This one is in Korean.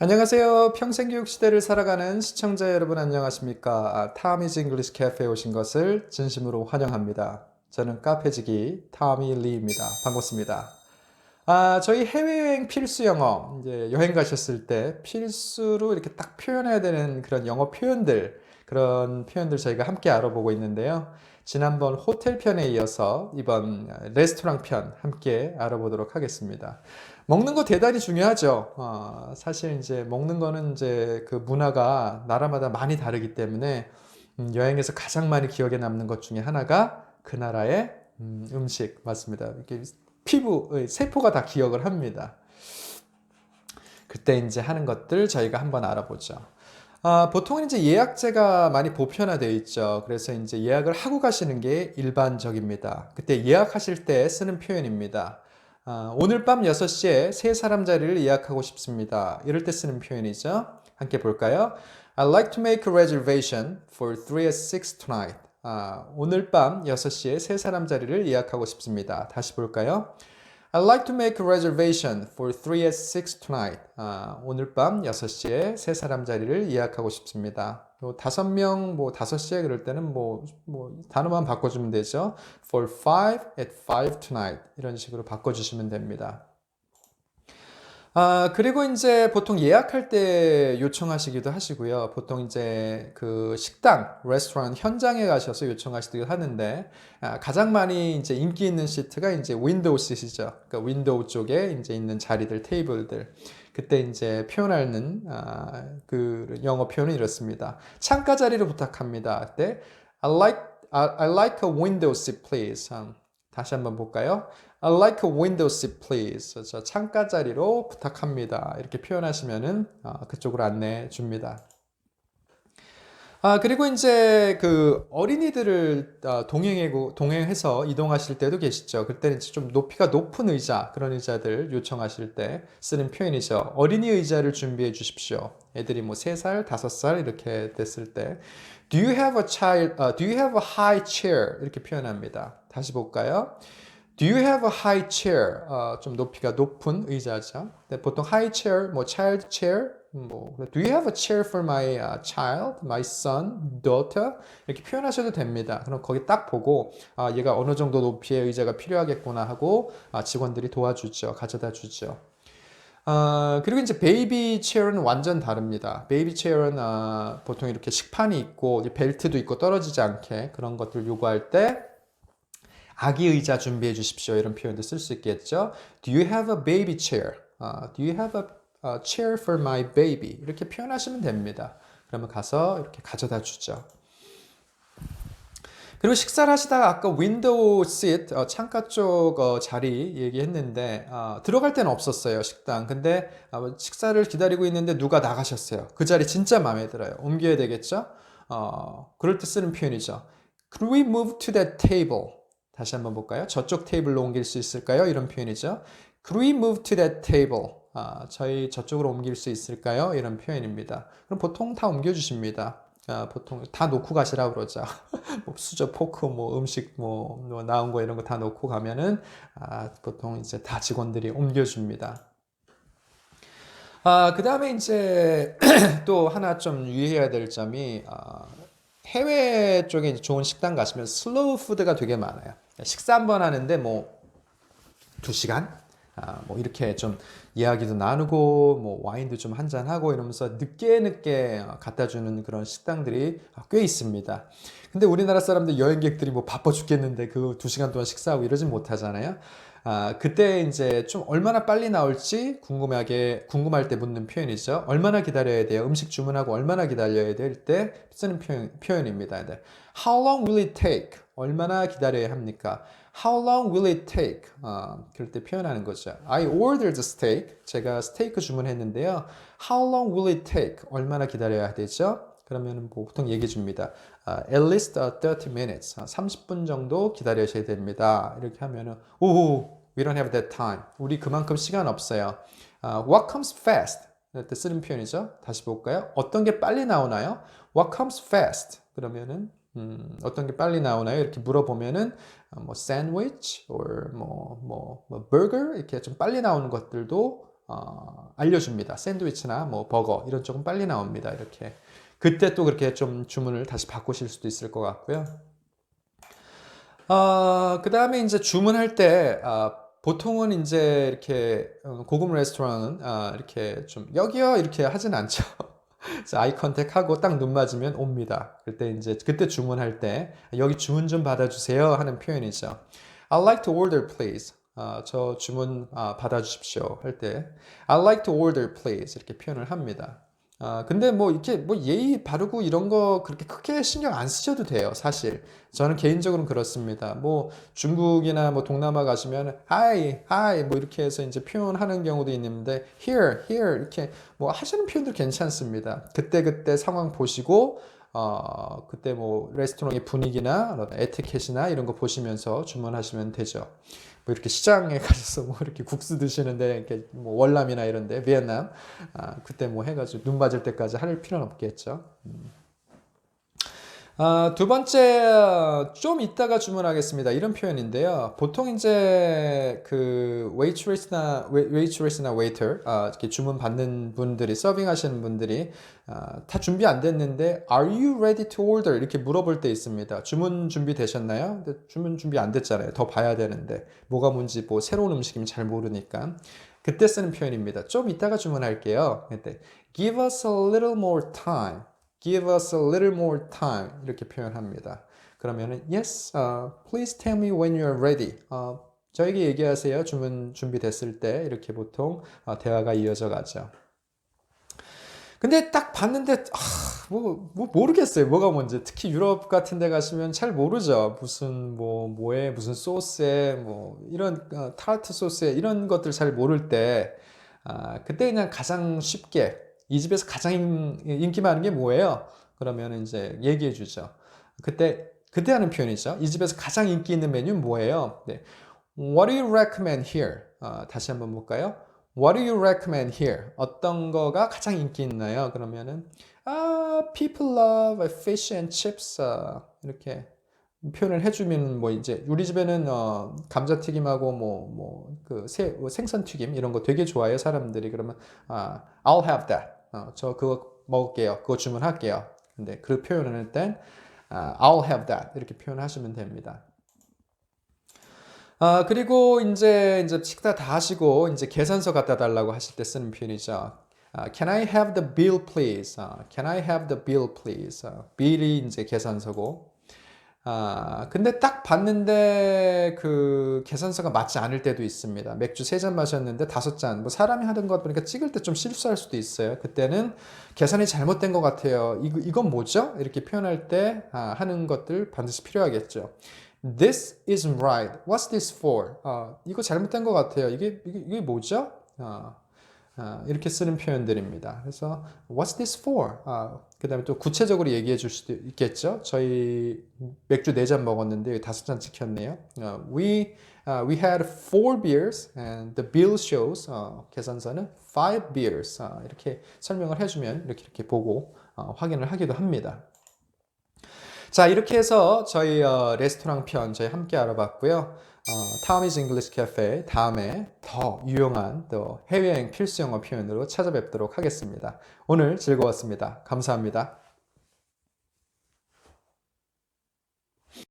안녕하세요. 평생교육 시대를 살아가는 시청자 여러분 안녕하십니까? 아, 타미즈 잉글리시 카페에 오신 것을 진심으로 환영합니다. 저는 카페지기 타미 리입니다. 반갑습니다. 아, 저희 해외여행 필수 영어, 이제 여행 가셨을 때 필수로 이렇게 딱 표현해야 되는 그런 영어 표현들, 그런 표현들 저희가 함께 알아보고 있는데요. 지난번 호텔 편에 이어서 이번 레스토랑 편 함께 알아보도록 하겠습니다. 먹는 거 대단히 중요하죠. 어, 사실 이제 먹는 거는 이제 그 문화가 나라마다 많이 다르기 때문에 음, 여행에서 가장 많이 기억에 남는 것 중에 하나가 그 나라의 음, 식 맞습니다. 이렇게 피부, 세포가 다 기억을 합니다. 그때 이제 하는 것들 저희가 한번 알아보죠. 아, 보통은 이제 예약제가 많이 보편화되어 있죠. 그래서 이제 예약을 하고 가시는 게 일반적입니다. 그때 예약하실 때 쓰는 표현입니다. 아, 오늘 밤 6시에 세 사람 자리를 예약하고 싶습니다. 이럴 때 쓰는 표현이죠. 함께 볼까요? I'd like to make a reservation for 3 at 6 tonight. 아, 오늘 밤 6시에 세 사람 자리를 예약하고 싶습니다. 다시 볼까요? I'd like to make a reservation for 3 at 6 tonight. 아, 오늘 밤 6시에 세 사람 자리를 예약하고 싶습니다. 뭐 다섯 명, 뭐 다섯 시에 그럴 때는 뭐, 뭐 단어만 바꿔주면 되죠. For 5 at 5 tonight. 이런 식으로 바꿔주시면 됩니다. 아, 그리고 이제 보통 예약할 때 요청하시기도 하시고요. 보통 이제 그 식당, 레스토랑 현장에 가셔서 요청하시기도 하는데, 아, 가장 많이 이제 인기 있는 시트가 이제 윈도우 시트죠. 그러니까 윈도우 쪽에 이제 있는 자리들, 테이블들. 그때 이제 표현하는 아, 그 영어 표현은 이렇습니다. 창가 자리를 부탁합니다. 그때 I like I like a window seat, please. 음, 다시 한번 볼까요? I like a window seat, please. 저 창가 자리로 부탁합니다. 이렇게 표현하시면은 어, 그쪽으로 안내 해 줍니다. 아, 그리고 이제 그 어린이들을 어, 동행해, 동행해서 이동하실 때도 계시죠. 그때는 좀 높이가 높은 의자, 그런 의자들 요청하실 때 쓰는 표현이죠. 어린이 의자를 준비해 주십시오. 애들이 뭐 3살, 5살 이렇게 됐을 때. Do you have a child, uh, do you have a high chair? 이렇게 표현합니다. 다시 볼까요? Do you have a high chair? 어, 좀 높이가 높은 의자죠. 네, 보통 high chair, 뭐 child chair, 뭐 Do you have a chair for my uh, child, my son, daughter? 이렇게 표현하셔도 됩니다. 그럼 거기 딱 보고 아, 얘가 어느 정도 높이의 의자가 필요하겠구나 하고 아, 직원들이 도와주죠, 가져다 주죠. 어, 그리고 이제 베이비 체어는 완전 다릅니다. 베이비 체어는 어, 보통 이렇게 식판이 있고 벨트도 있고 떨어지지 않게 그런 것들 요구할 때 아기 의자 준비해 주십시오. 이런 표현도 쓸 수 있겠죠. Do you have a baby chair? Uh, do you have a, a chair for my baby? 이렇게 표현하시면 됩니다. 그러면 가서 이렇게 가져다 주죠. 그리고 식사를 하시다가 아까 윈도우 시트 어, 창가 쪽 어, 자리 얘기했는데 어, 들어갈 때는 없었어요 식당 근데 어, 식사를 기다리고 있는데 누가 나가셨어요 그 자리 진짜 마음에 들어요 옮겨야 되겠죠 어, 그럴 때 쓰는 표현이죠 Could we move to that table 다시 한번 볼까요? 저쪽 테이블로 옮길 수 있을까요? 이런 표현이죠. Could we move to that table? 아, 저희 저쪽으로 옮길 수 있을까요? 이런 표현입니다. 그럼 보통 다 옮겨주십니다. 아, 보통 다 놓고 가시라 그러죠. 뭐 수저, 포크, 뭐 음식 뭐, 뭐 나온 거 이런 거 다 놓고 가면은 아, 보통 이제 다 직원들이 옮겨줍니다. 아, 그 다음에 이제 또 하나 좀 유의해야 될 점이 아, 해외 쪽에 좋은 식당 가시면 슬로우 푸드가 되게 많아요. 식사 한번 하는데 뭐두 시간 아, 뭐 이렇게 좀 이야기도 나누고 뭐 와인도 좀 한잔 하고 이러면서 늦게 늦게 갖다 주는 그런 식당들이 꽤 있습니다. 근데 우리나라 사람들 여행객들이 뭐 바빠 죽겠는데 그 두 시간 동안 식사하고 이러진 못하잖아요. 아, 그때 이제 좀 얼마나 빨리 나올지 궁금하게, 궁금할 때 묻는 표현이죠. 얼마나 기다려야 돼요? 음식 주문하고 얼마나 기다려야 될 때 쓰는 표현, 표현입니다. 네. How long will it take? 얼마나 기다려야 합니까? How long will it take? 어, 그럴 때 표현하는 거죠. I ordered a steak. 제가 스테이크 주문했는데요. How long will it take? 얼마나 기다려야 되죠? 그러면 뭐 보통 얘기해 줍니다. Uh, at least 30 minutes. 30분 정도 기다리셔야 됩니다. 이렇게 하면은 오, we don't have that time. 우리 그만큼 시간 없어요. Uh, what comes fast? 때 쓰는 표현이죠. 다시 볼까요? 어떤 게 빨리 나오나요? What comes fast? 그러면은 음, 어떤 게 빨리 나오나요? 이렇게 물어보면은 뭐 샌드위치 or 뭐, 뭐, 뭐 버거 이렇게 좀 빨리 나오는 것들도 어, 알려줍니다. 샌드위치나 뭐 버거 이런 쪽은 빨리 나옵니다. 이렇게 그때 또 그렇게 좀 주문을 다시 바꾸실 수도 있을 것 같고요. 어, 그 다음에 이제 주문할 때, 아, 보통은 이제 이렇게 어, 고급 레스토랑은 아, 이렇게 좀 여기요 이렇게 하진 않죠. 아이 컨택 하고 딱 눈 맞으면 옵니다. 그때 이제 그때 주문할 때 여기 주문 좀 받아주세요 하는 표현이죠. I'd like to order please. 아, 저 주문 아, 받아주십시오 할 때 I'd like to order please 이렇게 표현을 합니다. 아, 근데 뭐 이렇게 뭐 예의 바르고 이런 거 그렇게 크게 신경 안 쓰셔도 돼요, 사실. 저는 개인적으로는 그렇습니다. 뭐 중국이나 뭐 동남아 가시면 hi, hi 뭐 이렇게 해서 이제 표현하는 경우도 있는데 here, here 이렇게 뭐 하시는 표현도 괜찮습니다. 그때 그때 상황 보시고 어, 그때 뭐 레스토랑의 분위기나 에티켓이나 이런 거 보시면서 주문하시면 되죠. 뭐 이렇게 시장에 가셔서 뭐 이렇게 국수 드시는데 이렇게 뭐 월남이나 이런데 베트남 아, 그때 뭐 해가지고 눈 맞을 때까지 할 필요는 없겠죠. 음. 아, 두 번째 어, 좀 이따가 주문하겠습니다. 이런 표현인데요. 보통 이제 그 waitress나 waiter 아, 이렇게 주문 받는 분들이 서빙하시는 분들이 아, 다 준비 안 됐는데 Are you ready to order? 이렇게 물어볼 때 있습니다. 주문 준비 되셨나요? 근데 주문 준비 안 됐잖아요. 더 봐야 되는데 뭐가 뭔지 뭐 새로운 음식이면 잘 모르니까 그때 쓰는 표현입니다. 좀 이따가 주문할게요. 그때 Give us a little more time. Give us a little more time 이렇게 표현합니다. 그러면은 Yes, uh, please tell me when you're ready. 어, 저에게 얘기하세요. 주문 준비됐을 때 이렇게 보통 어, 대화가 이어져 가죠. 근데 딱 봤는데 아, 뭐, 뭐 모르겠어요. 뭐가 뭔지. 특히 유럽 같은 데 가시면 잘 모르죠. 무슨 뭐 뭐에 무슨 소스에 뭐 이런 어, 타르트 소스에 이런 것들 잘 모를 때 아, 그때 그냥 가장 쉽게 이 집에서 가장 인- 인기 많은 게 뭐예요? 그러면 이제 얘기해 주죠. 그때 그때 하는 표현이죠. 이 집에서 가장 인기 있는 메뉴는 뭐예요? 네. What do you recommend here? 어, 다시 한번 볼까요? What do you recommend here? 어떤 거가 가장 인기 있나요? 그러면은 아, people love fish and chips 어, 이렇게 표현을 해주면 뭐 이제 우리 집에는 어, 감자튀김하고 뭐 뭐그 생선튀김 이런 거 되게 좋아해요 사람들이 그러면 아, I'll have that. 어, 저 그거 먹을게요. 그거 주문할게요. 근데 그 표현을 할땐 아, I'll have that 이렇게 표현하시면 됩니다. 아, 그리고 이제 이제 식사 다 하시고 이제 계산서 갖다 달라고 하실 때 쓰는 표현이죠. 아, can I have the bill please? 아, can I have the bill please? 아, bill이 이제 계산서고. 아, 근데 딱 봤는데 그 계산서가 맞지 않을 때도 있습니다. 맥주 세 잔 마셨는데 다섯 잔. 뭐 사람이 하는 것 보니까 찍을 때 좀 실수할 수도 있어요. 그때는 계산이 잘못된 것 같아요. 이거, 이건 뭐죠? 이렇게 표현할 때 아, 하는 것들 반드시 필요하겠죠. This isn't right. What's this for? 아, 이거 잘못된 것 같아요. 이게, 이게, 이게 뭐죠? 아, 아, 이렇게 쓰는 표현들입니다. 그래서 What's this for? 아, 그 다음에 또 구체적으로 얘기해 줄 수도 있겠죠. 저희 맥주 4잔 먹었는데 여기 5잔 찍혔네요. 어, we, uh, we had four beers and the bill shows 어, 계산서는 five beers 어, 이렇게 설명을 해주면 이렇게 이렇게 보고 어, 확인을 하기도 합니다. 자, 이렇게 해서 저희 어, 레스토랑 편 저희 함께 알아봤고요. 어, 타미즈 잉글리시 카페 다음에 더 유용한 또 해외여행 필수 영어 표현으로 찾아뵙도록 하겠습니다. 오늘 즐거웠습니다. 감사합니다.